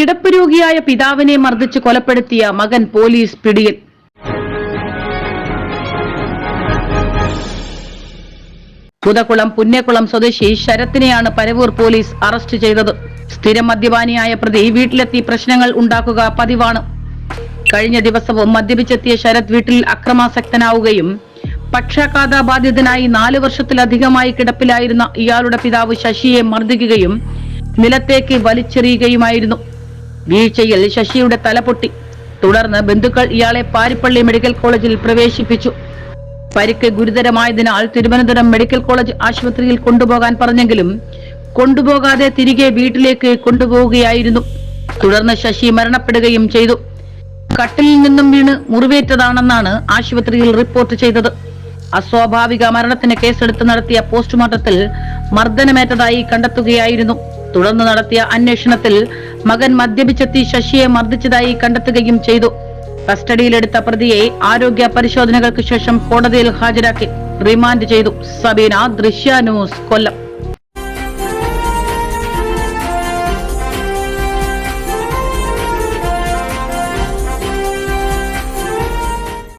കിടപ്പ് രോഗിയായ പിതാവിനെ മർദ്ദിച്ച് കൊലപ്പെടുത്തിയ മകൻ പോലീസ് പിടിയിൽ. പുതക്കുളം പുന്നേക്കുളം സ്വദേശി ശരത്തിനെയാണ് പരവൂർ പോലീസ് അറസ്റ്റ് ചെയ്തത്. സ്ഥിരം മദ്യപാനിയായ പ്രതി വീട്ടിലെത്തി പ്രശ്നങ്ങൾ ഉണ്ടാക്കുക പതിവാണ്. കഴിഞ്ഞ ദിവസവും മദ്യപിച്ചെത്തിയ ശരത് വീട്ടിൽ അക്രമാസക്തനാവുകയും പക്ഷാഘാത ബാധിതനായി നാല് വർഷത്തിലധികമായി കിടപ്പിലായിരുന്ന ഇയാളുടെ പിതാവ് ശശിയെ മർദ്ദിക്കുകയും നിലത്തേക്ക് വലിച്ചെറിയുകയുമായിരുന്നു. വീഴ്ചയിൽ ശശിയുടെ തല പൊട്ടി. തുടർന്ന് ബന്ധുക്കൾ ഇയാളെ പാരിപ്പള്ളി മെഡിക്കൽ കോളേജിൽ പ്രവേശിപ്പിച്ചു. പരിക്ക് ഗുരുതരമായതിനാൽ തിരുവനന്തപുരം മെഡിക്കൽ കോളേജ് ആശുപത്രിയിൽ കൊണ്ടുപോകാൻ പറഞ്ഞെങ്കിലും കൊണ്ടുപോകാതെ തിരികെ വീട്ടിലേക്ക് കൊണ്ടുപോവുകയായിരുന്നു. തുടർന്ന് ശശി മരണപ്പെടുകയും ചെയ്തു. കട്ടിലിൽ നിന്നും വീണ് മുറിവേറ്റതാണെന്നാണ് ആശുപത്രിയിൽ റിപ്പോർട്ട് ചെയ്തത്. അസ്വാഭാവിക മരണത്തിന് കേസെടുത്ത് നടത്തിയ പോസ്റ്റ്മോർട്ടത്തിൽ മർദ്ദനമേറ്റതായി കണ്ടെത്തുകയായിരുന്നു. തുടർന്ന് നടത്തിയ അന്വേഷണത്തിൽ മകൻ മദ്യപിച്ചെത്തി ശശിയെ മർദ്ദിച്ചതായി കണ്ടെത്തുകയും ചെയ്തു. കസ്റ്റഡിയിലെടുത്ത പ്രതിയെ ആരോഗ്യ പരിശോധനകൾക്ക് ശേഷം കോടതിയിൽ ഹാജരാക്കി റിമാൻഡ് ചെയ്തു. സബീന ദൃശ്യ ന്യൂസ് കൊല്ലം.